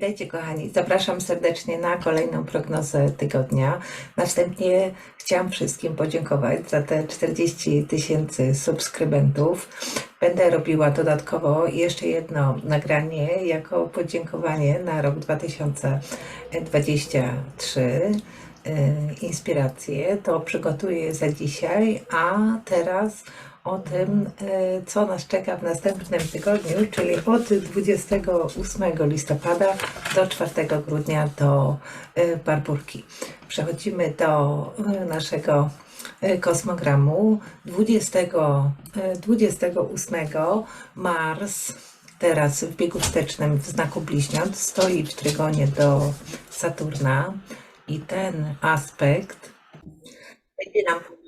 Witajcie kochani, zapraszam serdecznie na kolejną prognozę tygodnia. Na wstępie chciałam wszystkim podziękować za te 40 tysięcy subskrybentów. Będę robiła dodatkowo jeszcze jedno nagranie jako podziękowanie na rok 2023. y, Inspiracje to przygotuję za dzisiaj, a teraz o tym, y, co nas czeka w następnym tygodniu, czyli od 28 listopada do 4 grudnia do y, Barburki. Przechodzimy do y, naszego kosmogramu. 20, y, 28 Mars teraz w biegu wstecznym w znaku bliźniąt stoi w trygonie do Saturna i ten aspekt będzie nam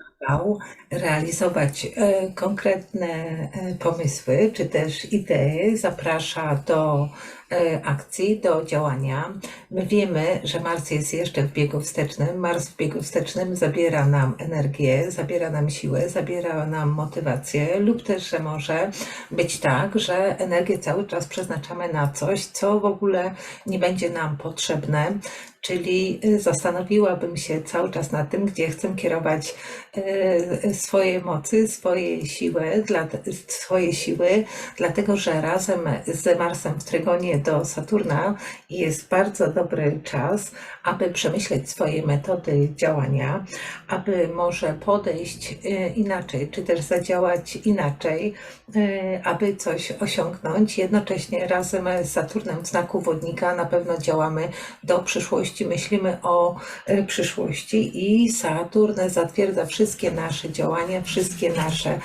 realizować e, konkretne e, pomysły czy też idee, zaprasza do e, akcji, do działania. My wiemy, że Mars jest jeszcze w biegu wstecznym. Mars w biegu wstecznym zabiera nam energię, zabiera nam siłę, zabiera nam motywację, lub też, że może być tak, że energię cały czas przeznaczamy na coś, co w ogóle nie będzie nam potrzebne. Czyli y, zastanowiłabym się cały czas nad tym, gdzie chcę kierować y, swoje mocy, swoje siły, dla, swoje siły, dlatego że razem z Marsem w trygonie do Saturna jest bardzo dobry czas, aby przemyśleć swoje metody działania, aby może podejść y, inaczej, czy też zadziałać inaczej, y, aby coś osiągnąć. Jednocześnie razem z Saturnem w znaku wodnika na pewno działamy do przyszłości, myślimy o y, przyszłości i Saturn zatwierdza wszystkie nasze działania, wszystkie nasze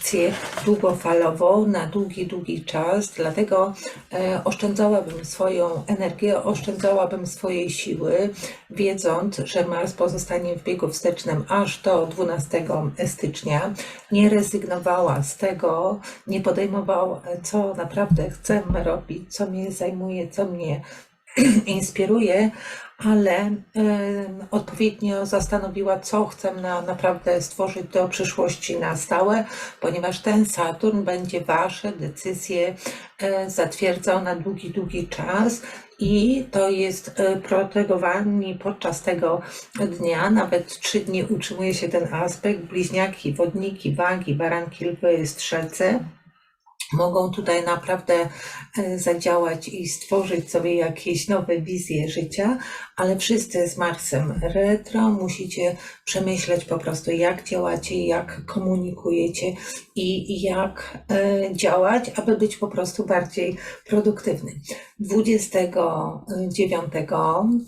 akcje długofalowo na długi, długi czas. Dlatego e, oszczędzałabym swoją energię, oszczędzałabym swojej siły, wiedząc, że Mars pozostanie w biegu wstecznym aż do 12 stycznia. Nie rezygnowała z tego, nie podejmowała, co naprawdę chcę robić, co mnie zajmuje, co mnie inspiruje, ale odpowiednio zastanowiła, co chcę na, naprawdę stworzyć do przyszłości na stałe, ponieważ ten Saturn będzie Wasze decyzje e, zatwierdzał na długi, długi czas i to jest e, protegowani podczas tego dnia, nawet trzy dni utrzymuje się ten aspekt, bliźniaki, wodniki, wagi, baranki, lwy, strzelce mogą tutaj naprawdę e, zadziałać i stworzyć sobie jakieś nowe wizje życia, ale wszyscy z Marsem retro musicie przemyśleć po prostu, jak działacie, jak komunikujecie i jak e, działać, aby być po prostu bardziej produktywny. 29,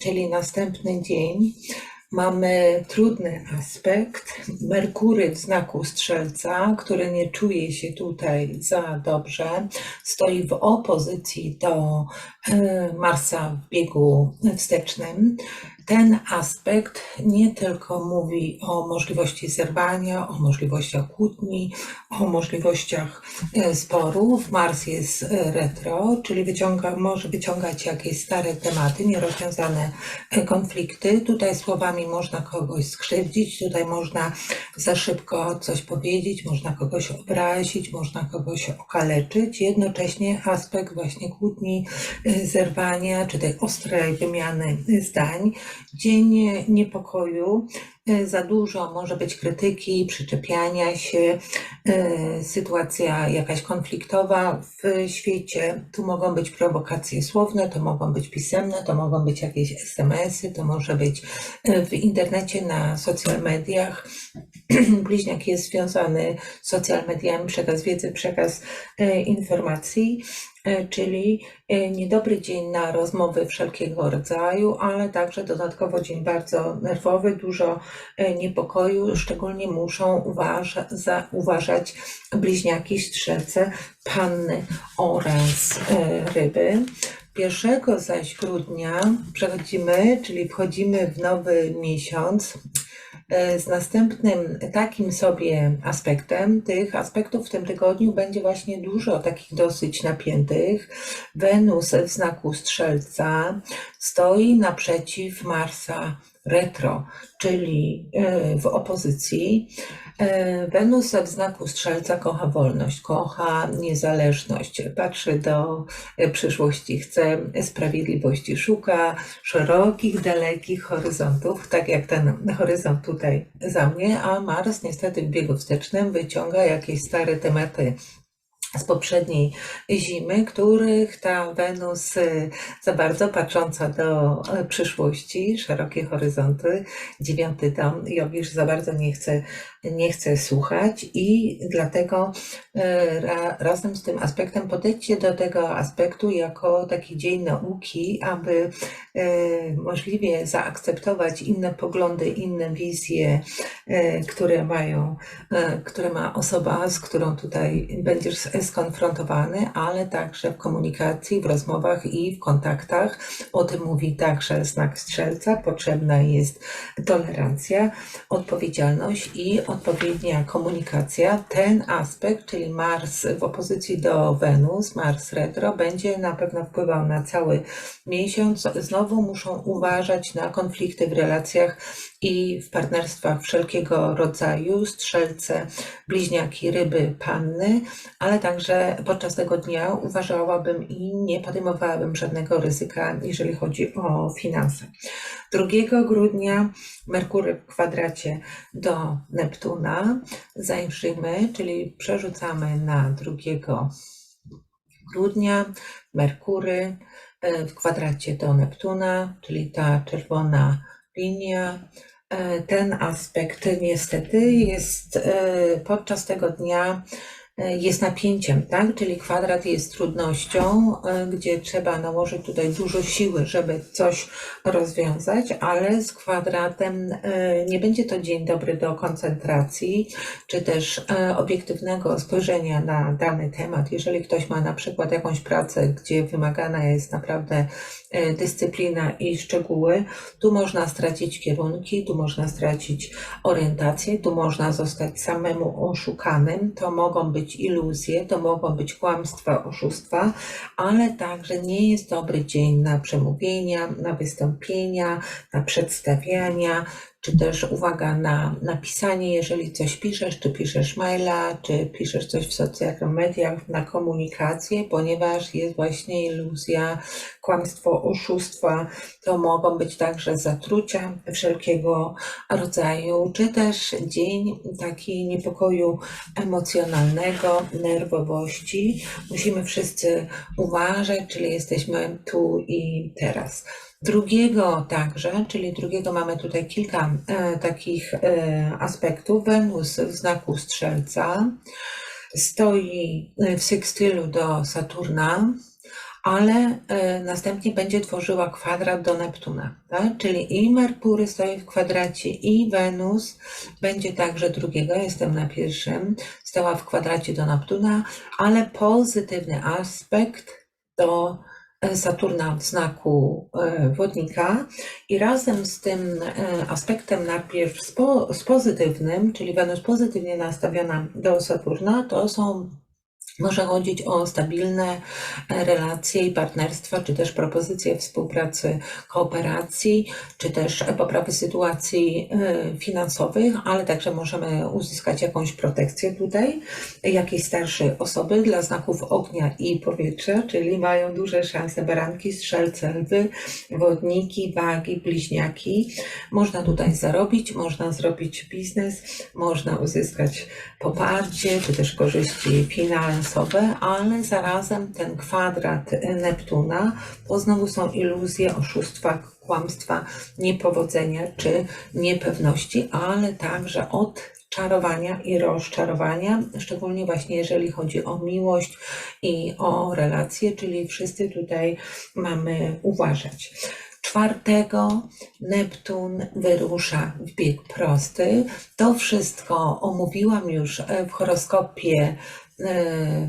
czyli następny dzień, Mamy trudny aspekt. Merkury w znaku strzelca, który nie czuje się tutaj za dobrze, stoi w opozycji do e, Marsa w biegu wstecznym. Ten aspekt nie tylko mówi o możliwości zerwania, o możliwościach kłótni, o możliwościach e, sporów. Mars jest e, retro, czyli wyciąga, może wyciągać jakieś stare tematy, nierozwiązane e, konflikty. Tutaj słowami można kogoś skrzywdzić, tutaj można za szybko coś powiedzieć, można kogoś obrazić, można kogoś okaleczyć. Jednocześnie aspekt właśnie kłótni, zerwania, czy tej ostrej wymiany zdań dzień niepokoju, e, za dużo może być krytyki, przyczepiania się, e, sytuacja jakaś konfliktowa w świecie. Tu mogą być prowokacje słowne, to mogą być pisemne, to mogą być jakieś SMS-y, to może być e, w internecie, na social mediach. Bliźniak jest związany z social mediami, przekaz wiedzy, przekaz informacji. E, czyli e, niedobry dzień na rozmowy wszelkiego rodzaju, ale także dodatkowo dzień bardzo nerwowy, dużo e, niepokoju, szczególnie muszą uważa, za, uważać bliźniaki, strzelce, panny oraz ryby. 1 zaś grudnia przechodzimy, czyli wchodzimy w nowy miesiąc, E, z następnym takim sobie aspektem, tych aspektów w tym tygodniu będzie właśnie dużo takich dosyć napiętych. Wenus w znaku strzelca stoi naprzeciw Marsa retro, czyli e, w opozycji. E, Wenus w znaku Strzelca kocha wolność, kocha niezależność, patrzy do e, przyszłości, chce sprawiedliwości, szuka szerokich, dalekich horyzontów, tak jak ten horyzont tutaj za mnie, a Mars niestety w biegu wstecznym wyciąga jakieś stare tematy z poprzedniej zimy, których ta Wenus y, za bardzo patrząca do y, przyszłości, szerokie horyzonty, dziewiąty dom, Jowisz za bardzo nie chce, nie chce słuchać i dlatego y, ra, razem z tym aspektem podejdźcie do tego aspektu jako taki dzień nauki, aby możliwie zaakceptować inne poglądy, inne wizje, które mają, które ma osoba, z którą tutaj będziesz skonfrontowany, ale także w komunikacji, w rozmowach i w kontaktach. O tym mówi także znak strzelca. Potrzebna jest tolerancja, odpowiedzialność i odpowiednia komunikacja. Ten aspekt, czyli Mars w opozycji do Wenus, Mars retro, będzie na pewno wpływał na cały miesiąc. Znowu muszą uważać na konflikty w relacjach i w partnerstwach wszelkiego rodzaju, strzelce, bliźniaki, ryby, panny, ale także podczas tego dnia uważałabym i nie podejmowałabym żadnego ryzyka, jeżeli chodzi o finanse. 2 grudnia Merkury w kwadracie do Neptuna zajrzymy, czyli przerzucamy na 2 grudnia Merkury e, w kwadracie do Neptuna, czyli ta czerwona linia E, ten aspekt niestety jest e, podczas tego dnia jest napięciem, tak? Czyli kwadrat jest trudnością, e, gdzie trzeba nałożyć tutaj dużo siły, żeby coś rozwiązać, ale z kwadratem e, nie będzie to dzień dobry do koncentracji, czy też obiektywnego spojrzenia na dany temat. Jeżeli ktoś ma na przykład jakąś pracę, gdzie wymagana jest naprawdę dyscyplina i szczegóły, tu można stracić kierunki, tu można stracić orientację, tu można zostać samemu oszukanym. To mogą być iluzje, to mogą być kłamstwa, oszustwa, ale także nie jest dobry dzień na przemówienia, na wystąpienia, na przedstawiania, czy też uwaga na napisanie, jeżeli coś piszesz, czy piszesz maila, czy piszesz coś w social mediach, na komunikację, ponieważ jest właśnie iluzja, kłamstwo, oszustwa, to mogą być także zatrucia wszelkiego rodzaju, czy też dzień taki niepokoju emocjonalnego, nerwowości. Musimy wszyscy uważać, czyli jesteśmy tu i teraz. Drugiego także, czyli drugiego mamy tutaj kilka e, takich e, aspektów. Wenus w znaku Strzelca stoi w sekstylu do Saturna, ale e, następnie będzie tworzyła kwadrat do Neptuna. Tak? Czyli i Merkury stoi w kwadracie, i Wenus będzie także drugiego, jestem na pierwszym, stała w kwadracie do Neptuna, ale pozytywny aspekt do Saturna w znaku e, wodnika i razem z tym e, aspektem najpierw z, pozytywnym, czyli Wenus pozytywnie nastawiona do Saturna, to są może chodzić o stabilne relacje i partnerstwa, czy też propozycje współpracy, kooperacji, czy też poprawy sytuacji e, finansowych, ale także możemy uzyskać jakąś protekcję tutaj, jakiejś starszej osoby dla znaków ognia i powietrza, czyli mają duże szanse baranki, strzelce, lwy, wodniki, wagi, bliźniaki. Można tutaj zarobić, można zrobić biznes, można uzyskać poparcie, czy też korzyści finansowe, finansowe, ale zarazem ten kwadrat Neptuna to znowu są iluzje, oszustwa, kłamstwa, niepowodzenia czy niepewności, ale także od czarowania i rozczarowania, szczególnie właśnie jeżeli chodzi o miłość i o relacje, czyli wszyscy tutaj mamy uważać. Czwartego Neptun wyrusza w bieg prosty. To wszystko omówiłam już w horoskopie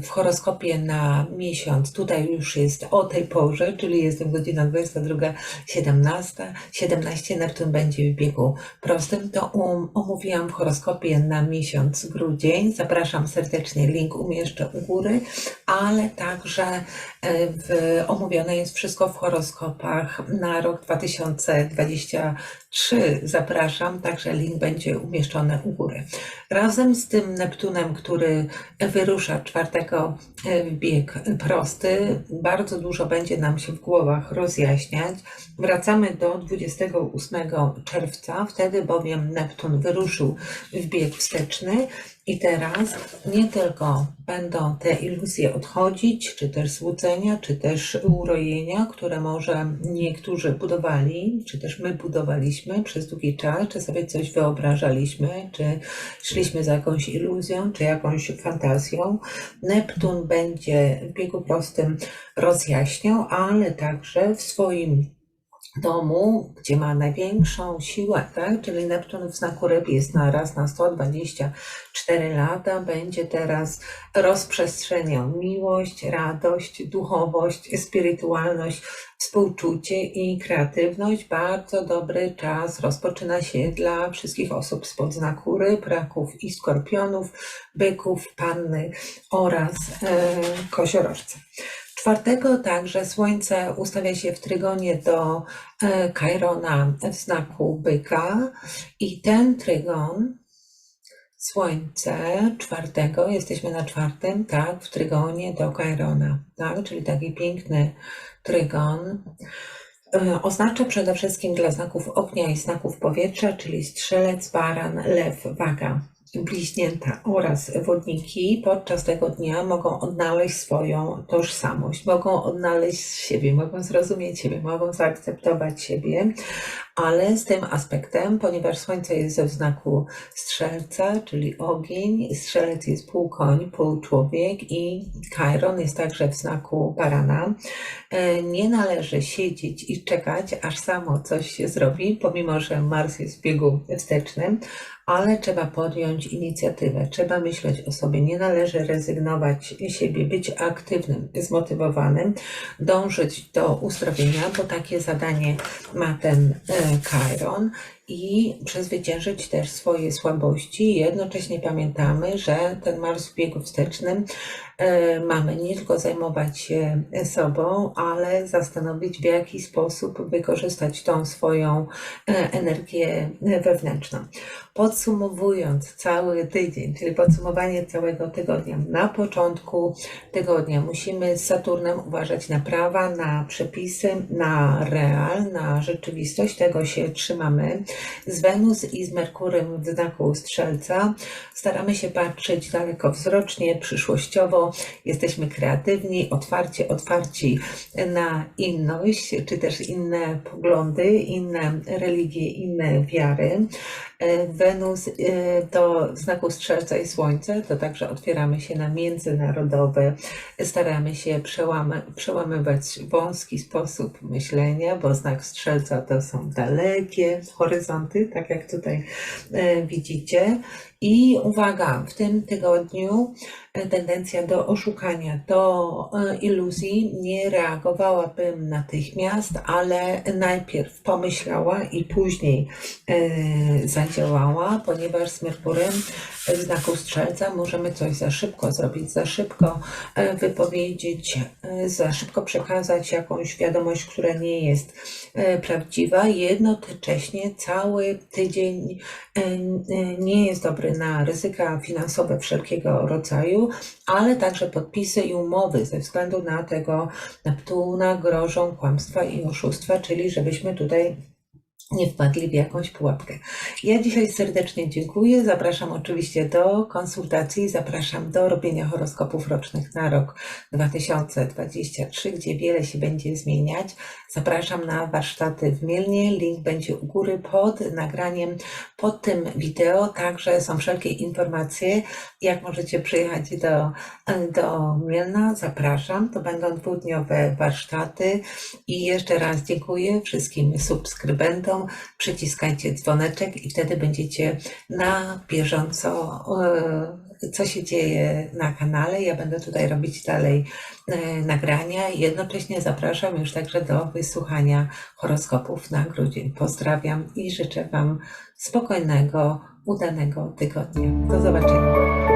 w horoskopie na miesiąc. Tutaj już jest o tej porze, czyli jest godzina 22.17. 17 Neptun będzie w biegu prostym. To um, omówiłam w horoskopie na miesiąc grudzień. Zapraszam serdecznie, link umieszczę u góry, ale także e, w, omówione jest wszystko w horoskopach na rok 2023. Zapraszam, także link będzie umieszczony u góry. Razem z tym Neptunem, który wyrusza czwartego w bieg prosty, bardzo dużo będzie nam się w głowach rozjaśniać. Wracamy do 28 czerwca, wtedy bowiem Neptun wyruszył w bieg wsteczny i teraz nie tylko będą te iluzje odchodzić, czy też złudzenia, czy też urojenia, które może niektórzy budowali, czy też my budowaliśmy przez długi czas, czy sobie coś wyobrażaliśmy, czy szliśmy za jakąś iluzją, czy jakąś fantazją. Neptun będzie w biegu prostym rozjaśniał, ale także w swoim domu, gdzie ma największą siłę, tak? czyli Neptun w znaku ryb jest na raz na 124 lata, będzie teraz rozprzestrzeniał miłość, radość, duchowość, spirytualność, współczucie i kreatywność. Bardzo dobry czas rozpoczyna się dla wszystkich osób spod znaku ryb, raków i skorpionów, byków, panny oraz e. Czwartego także Słońce ustawia się w trygonie do e, Kairona w znaku byka i ten trygon Słońce czwartego, jesteśmy na czwartym, tak, w trygonie do Kairona, tak, czyli taki piękny trygon. E, oznacza przede wszystkim dla znaków ognia i znaków powietrza, czyli strzelec, baran, lew, waga bliźnięta oraz wodniki podczas tego dnia mogą odnaleźć swoją tożsamość, mogą odnaleźć siebie, mogą zrozumieć siebie, mogą zaakceptować siebie, ale z tym aspektem, ponieważ Słońce jest ze znaku strzelca, czyli ogień, strzelec jest pół koń, pół człowiek i Chiron jest także w znaku barana, e, nie należy siedzieć i czekać, aż samo coś się zrobi, pomimo że Mars jest w biegu wstecznym, ale trzeba podjąć inicjatywę, trzeba myśleć o sobie, nie należy rezygnować siebie, być aktywnym, zmotywowanym, dążyć do uzdrowienia, bo takie zadanie ma ten Chiron i przezwyciężyć też swoje słabości. Jednocześnie pamiętamy, że ten Mars w biegu wstecznym E, mamy nie tylko zajmować się sobą, ale zastanowić, w jaki sposób wykorzystać tą swoją e, energię wewnętrzną. Podsumowując cały tydzień, czyli podsumowanie całego tygodnia, na początku tygodnia musimy z Saturnem uważać na prawa, na przepisy, na real, na rzeczywistość, tego się trzymamy. Z Wenus i z Merkurem w znaku Strzelca staramy się patrzeć dalekowzrocznie, przyszłościowo, jesteśmy kreatywni, otwarci, otwarci na inność, czy też inne poglądy, inne religie, inne wiary. E, Wenus to e, znaku Strzelca i Słońce, to także otwieramy się na międzynarodowe, staramy się przełamy, przełamywać wąski sposób myślenia, bo znak Strzelca to są dalekie horyzonty, tak jak tutaj e, widzicie. I uwaga, w tym tygodniu tendencja do oszukania, do iluzji. Nie reagowałabym natychmiast, ale najpierw pomyślała i później zadziałała działała, ponieważ z Merkurem w znaku strzelca możemy coś za szybko zrobić, za szybko e, wypowiedzieć, e, za szybko przekazać jakąś wiadomość, która nie jest e, prawdziwa. Jednocześnie cały tydzień nie jest dobry na ryzyka finansowe wszelkiego rodzaju, ale także podpisy i umowy ze względu na tego Neptuna grożą kłamstwa i oszustwa, czyli żebyśmy tutaj nie wpadli w jakąś pułapkę. Ja dzisiaj serdecznie dziękuję. Zapraszam oczywiście do konsultacji, zapraszam do robienia horoskopów rocznych na rok 2023, gdzie wiele się będzie zmieniać. Zapraszam na warsztaty w Mielnie. Link będzie u góry pod nagraniem, pod tym wideo. Także są wszelkie informacje, jak możecie przyjechać do, do Mielna. Zapraszam. To będą dwudniowe warsztaty. I jeszcze raz dziękuję wszystkim subskrybentom. Przyciskajcie dzwoneczek i wtedy będziecie na bieżąco co się dzieje na kanale. Ja będę tutaj robić dalej e, nagrania i jednocześnie zapraszam już także do wysłuchania horoskopów na grudzień. Pozdrawiam i życzę Wam spokojnego, udanego tygodnia. Do zobaczenia.